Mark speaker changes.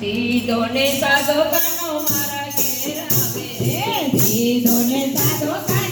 Speaker 1: સીધો ને સાદો કાનો મારા ઘેર આવે. સીધો ને સાદો કાનો